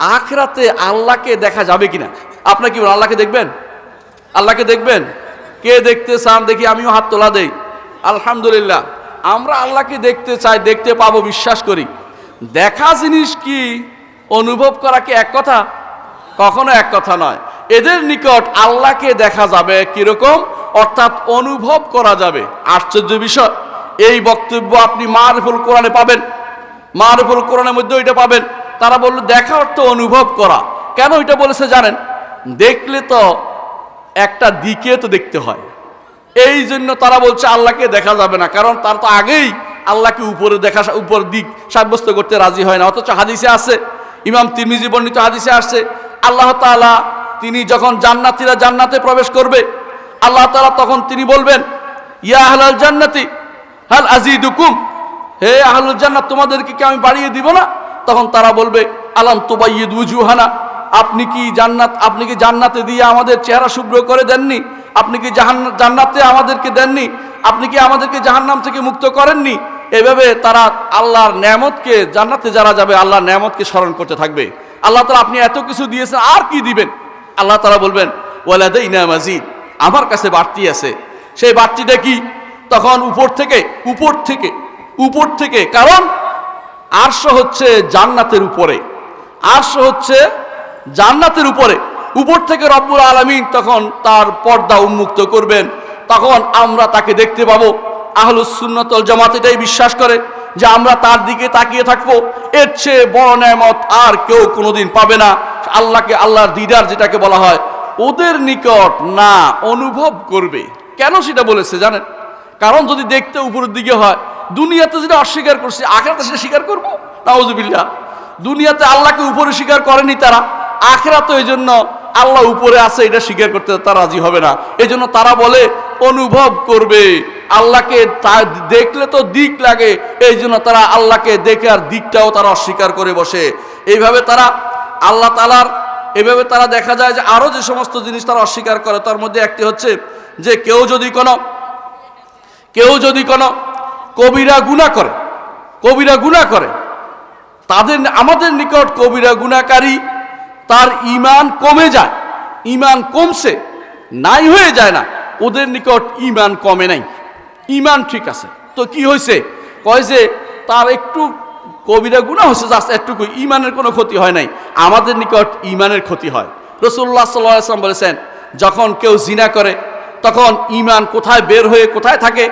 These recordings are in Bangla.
আখরাতে আল্লাহকে দেখা যাবে কিনা? আপনার কি বলেন, আল্লাহকে দেখবেন? আল্লাহকে দেখবেন? কে দেখতে চান? দেখি, আমিও হাত তোলা দেই। আলহামদুলিল্লাহ। আমরা আল্লাহকে দেখতে চাই, দেখতে পাবো, বিশ্বাস করি। দেখা জিনিস কি? অনুভব করা কি এক কথা? কখনো এক কথা নয়। এদের নিকট আল্লাহকে দেখা যাবে কীরকম? অর্থাৎ অনুভব করা যাবে। আশ্চর্য বিষয়। এই বক্তব্য আপনি মারফুল কোরআনে পাবেন। মারফুল কোরআনের মধ্যে ওইটা পাবেন। তারা বলল দেখা অর্থ অনুভব করা। কেন এটা বলেছে জানেন? দেখলে তো একটা দিকে তো দেখতে হয়। এই জন্য তারা বলছে, আল্লাহকে দেখা যাবে না। কারণ তার তো আগেই আল্লাহকে উপরে দেখা, উপর দিক সাব্যস্ত করতে রাজি হয় না। অথচ হাদিসে আছে, ইমাম তিরমিজি বর্ণিত হাদিসে আসছে, আল্লাহ তাআলা তিনি যখন জান্নাতীরা জান্নাতে প্রবেশ করবে, আল্লাহ তাআলা তখন তিনি বলবেন, ইয়া আহলাল জান্নাতি, হাল আজিদুকুম হে আহলুল জান্নাত, তোমাদেরকে কি আমি বাড়িয়ে দিব না? তখন তারা বলবে, আলাম তুবাইয়িদ উজুহানা, আপনি কি জান্নাত, আপনি কি জান্নাতে দিয়ে আমাদের চেহারা শুভ্র করে দেননি? আপনি কি জাহান্ন- জান্নাতে আমাদেরকে দেননি? আপনি কি আমাদেরকে জাহান্নাম থেকে মুক্ত করেননি? এভাবে তারা আল্লাহর নেয়ামতকে জান্নাতে যারা যাবে, আল্লাহর নেয়ামতকে স্মরণ করতে থাকবে। আল্লাহ তালা আপনি এত কিছু দিয়েছেন, আর কি দিবেন? আল্লাহ তারা বলবেন, ওয়ালাদাইনা মাজিদ, আমার কাছে বাড়তি আছে। সেই বাড়তিটা কি? তখন উপর থেকে উপর থেকে উপর থেকে, কারণ আরশ হচ্ছে জান্নাতের উপরে। আরশ হচ্ছে জান্নাতের উপরে। উপর থেকে রব্বুল আলমিন তখন তার পর্দা উন্মুক্ত করবেন। তখন আমরা তাকে দেখতে পাবো। আহলুস সুন্নতল জামাত এটাই বিশ্বাস করে যে আমরা তার দিকে তাকিয়ে থাকব। এর চেয়ে বড় নেয়ামত আর কেউ কোনোদিন পাবে না। আল্লাহকে, আল্লাহর দিদার যেটাকে বলা হয়, ওদের নিকট না অনুভব করবে। কেন সেটা বলেছে জানেন? কারণ যদি দেখতে উপরের দিকে হয় দুনিয়াতে যেটা অস্বীকার করছে, আখেরাতে সেটা স্বীকার করব? নাউজুবিল্লাহ দুনিয়াতে আল্লাহকে উপরে স্বীকার করেনি তারা আখেরা তো এই জন্য আল্লাহ উপরে আছে, এটা স্বীকার করতে তারা রাজি হবে না। এই জন্য তারা বলে, অনুভব করবে, আল্লাহকে দেখলে তো দিক লাগে, এই জন্য তারা আল্লাহকে দেখে আর দিকটাও তারা অস্বীকার করে বসে। এইভাবে তারা, আল্লাহ তালার এভাবে তারা দেখা যায় যে আরও যে সমস্ত জিনিস তারা অস্বীকার করে, তার মধ্যে একটি হচ্ছে যে কেউ যদি কোনো, কেউ যদি কোনো কবিরা গুণা করে, কবিরা গুণা করে। তাদের আমাদের নিকট কবিরা গুণাকারী তার ইমান কমে যায় ইমান কমছে, নাই হয়ে যায় না, ওদের নিকট ইমান কমে নাই ইমান ঠিক আছে। তো কি হয়েছে কয় যে, তার একটু কবিরা গুণা হয়েছে জাস্ট একটুকু ইমানের কোনো ক্ষতি হয় নাই, আমাদের নিকট ইমানের ক্ষতি হয়। রসুল্লাহ সাল্লাম বলেছেন, যখন কেউ জিনা করে, তখন ইমান কোথায় বের হয়ে কোথায় থাকে?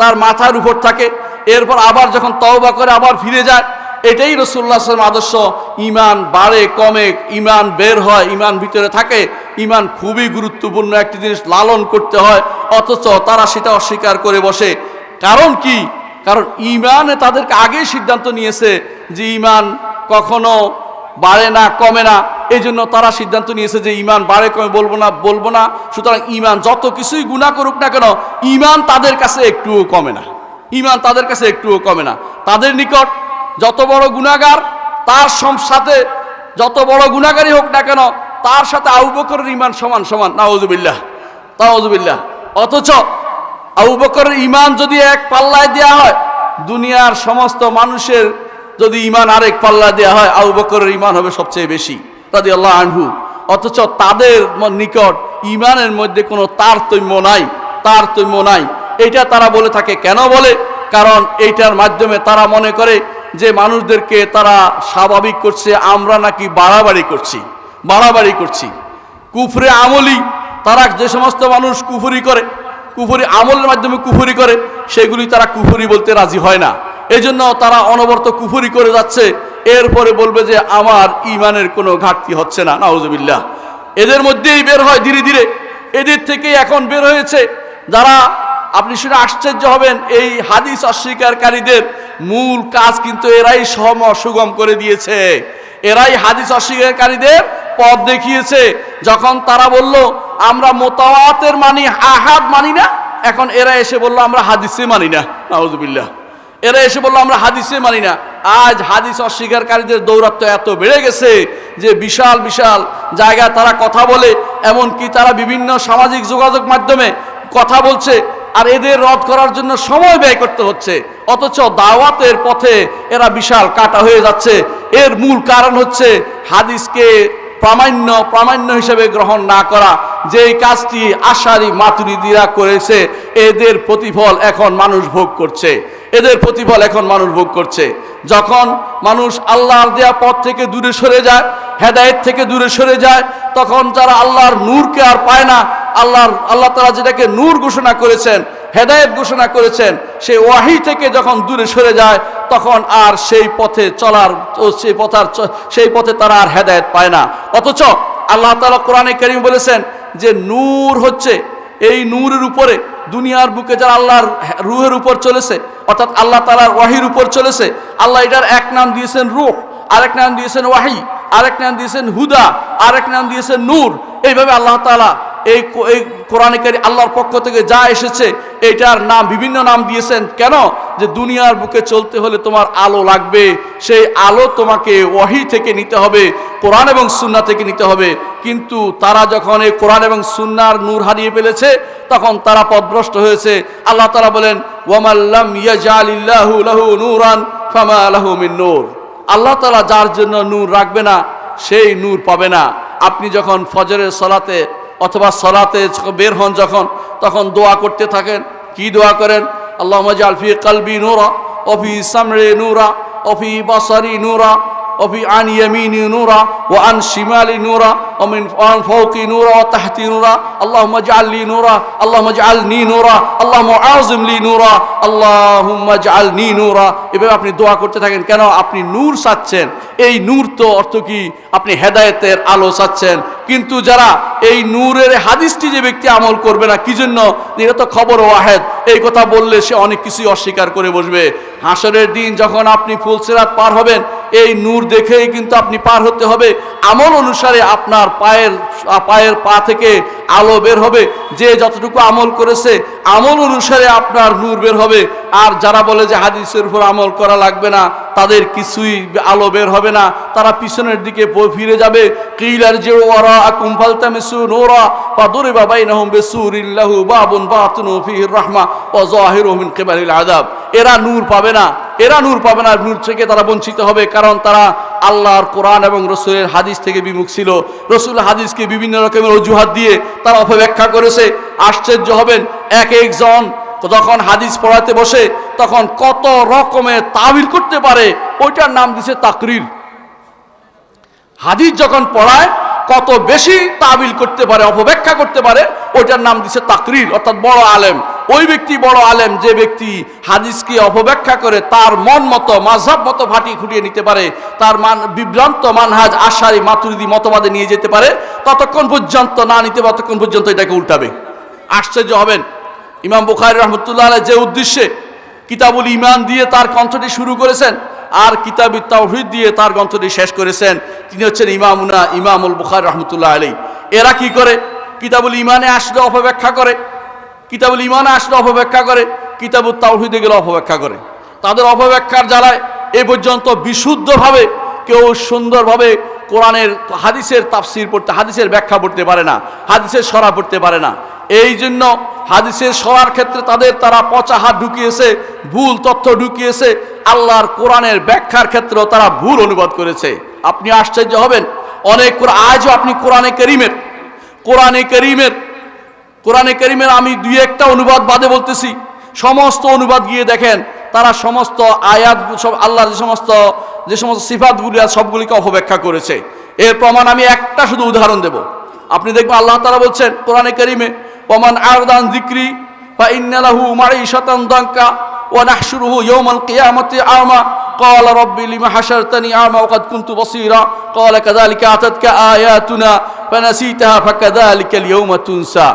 তার মাথার উপর থাকে, এরপর আবার যখন তওবা করে আবার ফিরে যায়, এটাই রসুল্লাহ আদর্শ। ইমান বাড়ে, কমে ইমান বের হয় ইমান ভিতরে থাকে। ইমান খুবই গুরুত্বপূর্ণ একটি জিনিস, লালন করতে হয়, অথচ তারা সেটা অস্বীকার করে বসে। কারণ কি? কারণ ইমানে তাদেরকে আগেই সিদ্ধান্ত নিয়েছে যে ইমান কখনো বাড়ে না, কমে না। এই জন্য তারা সিদ্ধান্ত নিয়েছে যে ইমান বাড়ে কমে, বলব না বলব না। সুতরাং ইমান যত কিছুই গুণা করুক না কেন ইমান তাদের কাছে একটুও কমে না। ইমান তাদের কাছে একটুও কমে না। তাদের নিকট যত বড় গুণাগার, তার সাথে যত বড় গুণাগারই হোক না কেন, তার সাথে আবু বকরের ইমান সমান সমান। নাউজুবিল্লাহ তাউজুবিল্লাহ অথচ আবু বকরের ইমান যদি এক পাল্লায় দেওয়া হয়, দুনিয়ার সমস্ত মানুষের যদি ইমান আরেক পাল্লা দেওয়া হয়, আবু বকরের ইমান হবে সবচেয়ে বেশি। রাদি আল্লাহ আনহু, অথচ তাদের নিকট ইমানের মধ্যে কোনো তারতম্য নাই তারতম্য নাই। এটা তারা বলে থাকে, কেন বলে? কারণ এইটার মাধ্যমে তারা মনে করে যে মানুষদেরকে তারা স্বাভাবিক করছে, আমরা নাকি বাড়াবাড়ি করছি বাড়াবাড়ি করছি। কুফরে আমলি তারা যে সমস্ত মানুষ কুফরি করে, কুফরি আমলের মাধ্যমে কুফরি করে, সেগুলি তারা কুফরি বলতে রাজি হয় না। এই জন্য তারা অনবরত কুফরি করে যাচ্ছে এরপরে বলবে যে আমার ইমানের কোনো ঘাটতি হচ্ছে না, নাউজুবিল্লাহ। এদের মধ্যেই বের হয় ধীরে ধীরে। এদের থেকেই এখন বের হয়েছে যারা, আপনি শুনে আশ্চর্য হবেন, এই হাদিস অস্বীকারীদের মূল কাজ কিন্তু এরাই সম সুগম করে দিয়েছে। এরাই হাদিস অস্বীকারীদের পথ দেখিয়েছে। যখন তারা বলল, আমরা মোতাওয়াতের মানি, আহাদ মানি না, এখন এরা এসে বলল, আমরা হাদিসে মানি না, নাউজুবিল্লাহ। এরা এসে বলল, আমরা হাদিসে মানি না। আজ হাদিস অস্বীকারীদের দৌরাত্ম এত বেড়ে গেছে যে বিশাল বিশাল জায়গায় তারা কথা বলে, এমনকি তারা বিভিন্ন সামাজিক যোগাযোগ মাধ্যমে কথা বলছে, আর এদের রদ করার জন্য সময় ব্যয় করতে হচ্ছে। অথচ দাওয়াতের পথে এরা বিশাল কাটা হয়ে যাচ্ছে। এর মূল কারণ হচ্ছে হাদিসকে প্রামাণ্য প্রামাণ্য হিসেবে গ্রহণ না করা। যেই কাজটি আশারি মাতুরিদিরা করেছে, এদের প্রতিফল এখন মানুষ ভোগ করছে। এদের প্রতিফল এখন মানুষ ভোগ করছে। যখন মানুষ আল্লাহর দেয়া পথ থেকে দূরে সরে যায়, হেদায়েত থেকে দূরে সরে যায়, তখন যারা আল্লাহর নূরকে আর পায় না, আল্লাহর, আল্লাহ তারা যেটাকে নূর ঘোষণা করেছেন, হেদায়েত ঘোষণা করেছেন সেই ওয়াহি থেকে যখন দূরে সরে যায়, তখন আর সেই পথে চলার সেই পথার সেই পথে তারা আর হেদায়েত পায় না। অথচ আল্লাহ তালা কোরআনে করিম বলেছেন যে নূর হচ্ছে, এই নূরের উপরে দুনিয়ার বুকে যারা আল্লাহর রুহের উপর চলেছে, অর্থাৎ আল্লাহ তালার ওয়াহির উপর চলেছে, আল্লাহ এটার এক নাম দিয়েছেন রুহ, আরেক নাম দিয়েছেন ওয়াহি, আরেক নাম দিয়েছেন হুদা, আরেক নাম দিয়েছেন নূর। এইভাবে আল্লাহ তালা এই এই কোরআনিকারী আল্লাহর পক্ষ থেকে যা এসেছে এটার নাম, বিভিন্ন নাম দিয়েছেন। কেন? যে দুনিয়ার বুকে চলতে হলে তোমার আলো লাগবে। সেই আলো তোমাকে ওয়াহি থেকে নিতে হবে, কোরআন এবং সুন্না থেকে নিতে হবে। কিন্তু তারা যখন এই কোরআন এবং সুন্নার নূর হারিয়ে ফেলেছে, তখন তারা পদভ্রষ্ট হয়েছে। আল্লাহ তারা বলেন লাহু আল্লাহ তালা যার জন্য নূর রাখবে না, সেই নূর পাবে না। আপনি যখন ফজরের সলাতে অথবা সলাতে বের হন যখন, তখন দোয়া করতে থাকেন। কি দোয়া করেন? আল্লাহ মজাল ফি কালবি নোরা অফি সামরে নোরা অফি বাসারি নূরা وفي عن يميني نورا وعن شمالي نورا ومن عن فوقي نورا وتحتي نورا اللهم اجعل لي نورا اللهم اجعلني نورا اللهم اعظم لي نورا اللهم اجعلني نورا এভাবে আপনি দোয়া করতে থাকেন কেন আপনি নূর চাচ্ছেন এই নূর তো অর্থ কি আপনি হেদায়েতের আলো চাচ্ছেন কিন্তু যারা এই নূরের হাদিসটি যে ব্যক্তি আমল করবে না কি জন্য এটা তো খবর ওয়াহেদ এই কথা বললে সে অনেক কিছুই অস্বীকার করে বসবে হাসরের দিন যখন আপনি ফুলসেরাত পার হবেন এই নূর দেখেই কিন্তু আপনি পার হতে হবে। আমল অনুসারে আপনার পায়ের পায়ের পা থেকে আলো বের হবে। যে যতটুকু আমল করেছে, আমল অনুসারে আপনার নূর বের হবে। আর যারা বলে যে হাদিসের উপর আমল করা লাগবে না, তাদের কিছুই আলো বের হবে না। তারা পিছনের দিকে ফিরে যাবে। কিলার যে ওরা আকুম ফালতামিসু নোরা বা দরে বাবাই নহম বেসুরিল্লাহু বাবুন বাতুনু ফিহির রাহমা ও জাহিরু মিন কিবালিল আযাব। এরা নূর পাবে না। এরা নূর পাবে না, নূর থেকে তারা বঞ্চিত হবে। কারণ তারা আল্লাহর কোরআন এবং রসুলের হাদিস থেকে বিমুখ ছিল। রসুল হাদিসকে বিভিন্ন রকমের অজুহাত দিয়ে তারা অপব্যাখ্যা করেছে। আশ্চর্য হবেন এক একজন যখন হাদিস পড়াতে বসে, তখন কত রকমের তাবিল করতে পারে, ওইটার নাম দিছে তাকরির। হাদিস যখন পড়ায়, কত বেশি তাবিল করতে পারে, অপব্যাখ্যা করতে পারে, ওইটার নাম দিছে তাকরির, অর্থাৎ বড় আলেম। ওই ব্যক্তি বড় আলেম, যে ব্যক্তি হাদিসকে অপব্যাখ্যা করে, তার মন মতো মাঝহাব মতো ফাটিয়ে খুঁটিয়ে নিতে পারে, তার মান, বিভ্রান্ত মানহাজ আশারি মাতুরিদি মতবাদে নিয়ে যেতে পারে, ততক্ষণ পর্যন্ত না নিতে ততক্ষণ পর্যন্ত এটাকে উল্টাবে। আশ্চর্য হবেন ইমাম বুখারি রহমতুল্লাহ যে উদ্দেশ্যে কিতাবুল ইমান দিয়ে তার কণ্ঠটি শুরু করেছেন আর কিতাবি তাওহিদ দিয়ে তার গ্রন্থটি শেষ করেছেন, তিনি হচ্ছেন ইমামুনা ইমামুল বুখার রহমতুল্লাহ আলী এরা কি করে? কিতাবুল ইমানে আসলে অপব্যাখ্যা করে। কিতাবুল ইমানে আসলে অপব্যাখ্যা করে। কিতাবুল তাওহিদে গেলে অপব্যাখ্যা করে। তাদের অপব্যাখ্যার জ্বালায় এ পর্যন্ত বিশুদ্ধভাবে কেউ সুন্দরভাবে কোরআনের হাদিসের তাফসির পড়তে, হাদিসের ব্যাখ্যা পড়তে পারে না, হাদিসের সরা পড়তে পারে না। এই জন্য হাদিসের সরার ক্ষেত্রে তাদের তারা পচা হাত ঢুকিয়েছে, ভুল তথ্য ঢুকিয়েছে, আল্লাহর কোরআনের ব্যাখ্যার ক্ষেত্রেও তারা ভুল অনুবাদ করেছে। আপনি আশ্চর্য হবেন, অনেক আজও আপনি কোরআনে করিমের কোরআনে করিমের কোরআনে করিমের আমি দুই একটা অনুবাদ বাদে বলতেছি। সমস্ত অনুবাদ গিয়ে দেখেন, তারা সমস্ত আয়াত, সব আল্লাহর যে সমস্ত যে সমস্ত সিফাতগুলি আছে, সবগুলিকে অপব্যাখ্যা করেছে। এর প্রমাণ আমি একটা শুধু উদাহরণ দেব। আপনি দেখবেন আল্লাহ তারা বলছেন, কোরআনে করিমে ওমান আরদান জিক্রি বা ইন্নালাহু মাঈশাতান দাঙ্কা ওয়া নাহশুরুহু ইয়াওমাল কিয়ামাতি আমা قال رب لم حشرتني أعمى وقد كنت بصيرا قال كذلك أتتك آياتنا فنسيتها فكذلك اليوم تنسى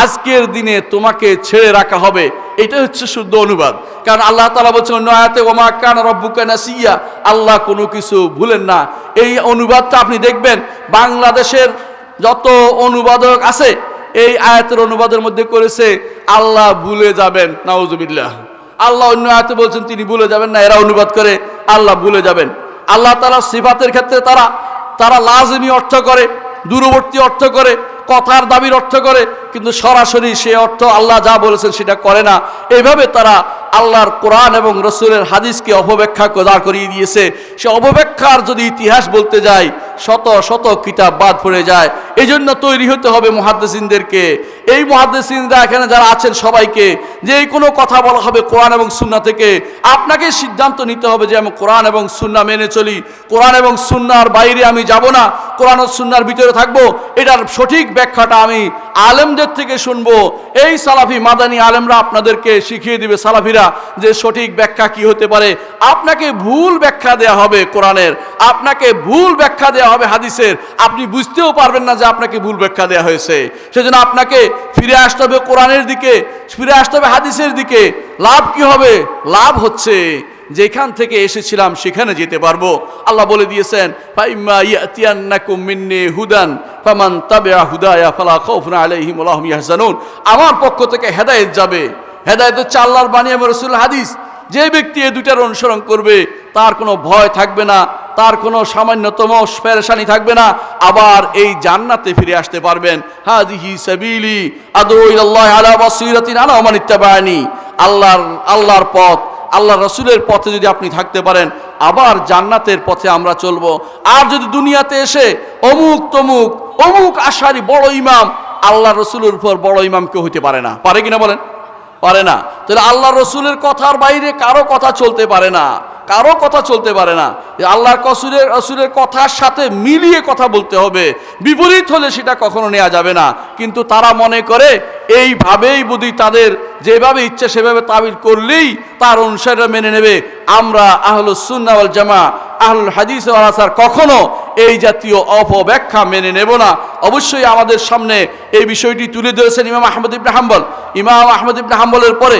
আজকের দিনে তোমাকে ছেড়ে রাখা হবে এটা হচ্ছে শুদ্ধ অনুবাদ কারণ আল্লাহ তালা বলছেন অন্য আয়াতে ওমা কান রব্বুকা নাসিয়া আল্লাহ কোনো কিছু ভুলেন না এই অনুবাদটা আপনি দেখবেন বাংলাদেশের যত অনুবাদক আছে এই আয়াতের অনুবাদের মধ্যে করেছে, আল্লাহ ভুলে যাবেন। নাউজুবিল্লাহ। আল্লাহ অন্য আয়াতে বলছেন, তিনি ভুলে যাবেন না। এরা অনুবাদ করে, আল্লাহ ভুলে যাবেন। আল্লাহ তারা সিফাতের ক্ষেত্রে তারা তারা লাজমি অর্থ করে, দূরবর্তী অর্থ করে, কথার দাবির অর্থ করে, কিন্তু সরাসরি সে অর্থ আল্লাহ যা বলেছেন সেটা করে না। এইভাবে তারা আল্লাহর কোরআন এবং রসুলের হাদিসকে অপব্যাখ্যা দাঁড় করিয়ে দিয়েছে। সে অপব্যাখ্যার যদি ইতিহাস বলতে যায়, শত শত কিতাব বাদ পড়ে যায়। এই জন্য তৈরি হতে হবে মহাদ্দেসিনদেরকে এই মহাদ্দেসিনরা এখানে যারা আছেন সবাইকে, যে কোনো কথা বলা হবে কোরআন এবং সুন্না থেকে, আপনাকে সিদ্ধান্ত নিতে হবে যে আমি কোরআন এবং সুন্না মেনে চলি। কোরআন এবং সুন্নার বাইরে আমি যাব না, কোরআন ও সুন্নার ভিতরে থাকব। এটার সঠিক ব্যাখ্যাটা আমি আলেমদের থেকে শুনব। এই সালাফি মাদানী আলেমরা আপনাদেরকে শিখিয়ে দিবে সালাফিরা যে সঠিক ব্যাখ্যা কি হতে পারে। আপনাকে ভুল ব্যাখ্যা দেয়া হবে কোরআনের। আপনাকে ভুল ব্যাখ্যা দেয়া হবে হাদিসের। আপনি বুঝতেও পারবেন না যে আপনাকে ভুল ব্যাখ্যা দেয়া হয়েছে। সেজন্য আপনাকে ফিরে আসতে হবে কোরআনের দিকে, ফিরে আসতে হবে হাদিসের দিকে। লাভ কি হবে? লাভ হচ্ছে যেখান থেকে এসেছিলাম সেখানে যেতে পারব। আল্লাহ বলে দিয়েছেন হুদান, ফামান হুদায়া আমার পক্ষ থেকে হেদায়েত যাবে। হেদায়েত হচ্ছে আল্লাহর বাণী রাসূল হাদিস। যে ব্যক্তি এই দুটার অনুসরণ করবে, তার কোনো ভয় থাকবে না। তার কোনো সামান্যতম পেরেশানি থাকবে না। আবার এই জান্নাতে ফিরে আসতে পারবেন। আদু ইলাল্লাহি আলা বাসীরাতিন আনা ওয়া ইত্তাবাআনি। আল্লাহর আল্লাহর পথ আল্লাহ রসুলের পথে যদি আপনি থাকতে পারেন, আবার জান্নাতের পথে আমরা চলবো। আর যদি দুনিয়াতে এসে অমুক তমুক, অমুক আশারি বড় ইমাম আল্লাহ রসুলের উপর বড় ইমাম কেউ হইতে পারে না। পারে কিনা বলেন? পারে না। তাহলে আল্লাহ রসুলের কথার বাইরে কারও কথা চলতে পারে না। কারও কথা চলতে পারে না। আল্লাহর কসুরের রসুলের কথার সাথে মিলিয়ে কথা বলতে হবে। বিপরীত হলে সেটা কখনো নেওয়া যাবে না। কিন্তু তারা মনে করে, এইভাবেই বুদ্ধি তাদের যেভাবে ইচ্ছে সেভাবে তাবিল করলেই তার অনুসারীরা মেনে নেবে। আমরা আহলুস সুন্নাওয়াল জামা আহলুল হাদিস আসার কখনো এই জাতীয় অপব্যাখ্যা মেনে নেব না। অবশ্যই আমাদের সামনে এই বিষয়টি তুলে ধরেছেন ইমাম আহমদ ইবনে হাম্বল। ইমাম আহমদ ইবনে হাম্বলের পরে